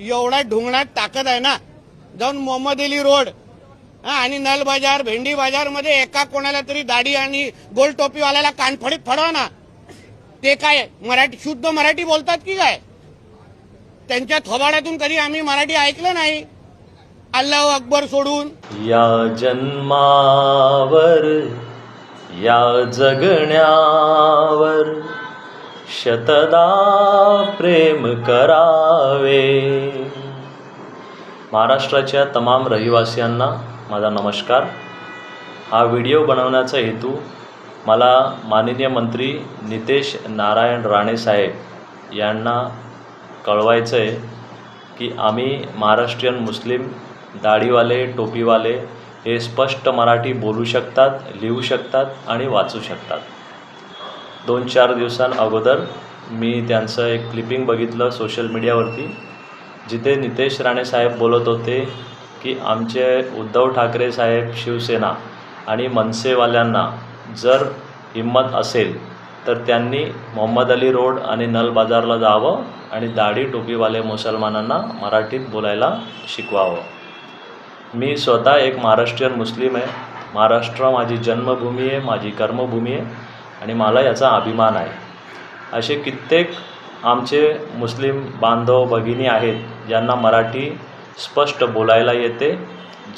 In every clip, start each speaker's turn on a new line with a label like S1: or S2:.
S1: एवढा ढुंगणात ताकद आहे ना. जाऊन मोहम्मद अली रोड हा, आणि नल बाजार भेंडी बाजारमध्ये एका कोणाला तरी दाढी आणि गोल टोपीवाल्याला कानफडीत फडवा ना. ते काय मराठी शुद्ध मराठी बोलतात की काय? त्यांच्या थोबाड्यातून कधी आम्ही मराठी ऐकलं नाही. अल्लाह अकबर सोडून.
S2: या जन्मावर या जगण्यावर शतदा प्रेम करावे. महाराष्ट्राच्या तमाम रहिवासियांना माझा नमस्कार. हा व्हिडिओ बनवण्याचा हेतू मला माननीय मंत्री नितेश नारायण राणे साहेब यांना कळवायचं आहे की आम्ही महाराष्ट्रीयन मुस्लिम दाढीवाले टोपीवाले हे स्पष्ट मराठी बोलू शकतात लिहू शकतात आणि वाचू शकतात. दोन चार दिवसांअगोदर मी त्यांचं एक क्लिपिंग बघितलं सोशल मीडियावरती जिथे नितेश राणे साहेब बोलत होते की आमचे उद्धव ठाकरे साहेब शिवसेना आणि मनसेवाल्यांना जर हिंमत असेल तर त्यांनी मोहम्मद अली रोड आणि नल बाजारला जावं आणि दाढी टोपीवाले मुसलमानांना मराठीत बोलायला शिकवावं. मी स्वतः एक महाराष्ट्रीयन मुस्लिम आहे. महाराष्ट्र माझी जन्मभूमी आहे माझी कर्मभूमी आहे. आणि मला याचा अभिमान आहे. असे कित्येक आमचे मुस्लिम बांधव भगिनी आहेत ज्यांना मराठी स्पष्ट बोलायला येते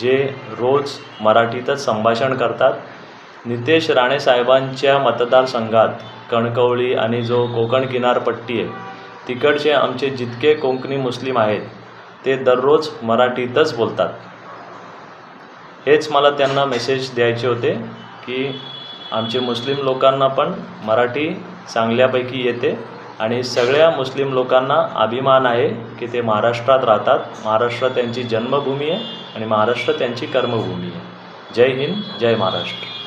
S2: जे रोज मराठीतच संभाषण करतात. नितेश राणे साहेबांच्या मतदारसंघात कणकवली आणि जो कोकण किनारपट्टी आहे तिकडचे आमचे जितके कोकणी मुस्लिम आहेत ते दररोज मराठीतच बोलतात. हेच मला त्यांना मेसेज द्यायचे होते की आमचे मुस्लिम लोकांना पण मराठी चांगल्यापैकी येते आणि सगळ्या मुस्लिम लोकांना अभिमान आहे की ते महाराष्ट्रात राहतात. महाराष्ट्र त्यांची जन्मभूमी आहे आणि महाराष्ट्र त्यांची कर्मभूमी आहे. जय हिंद जय महाराष्ट्र.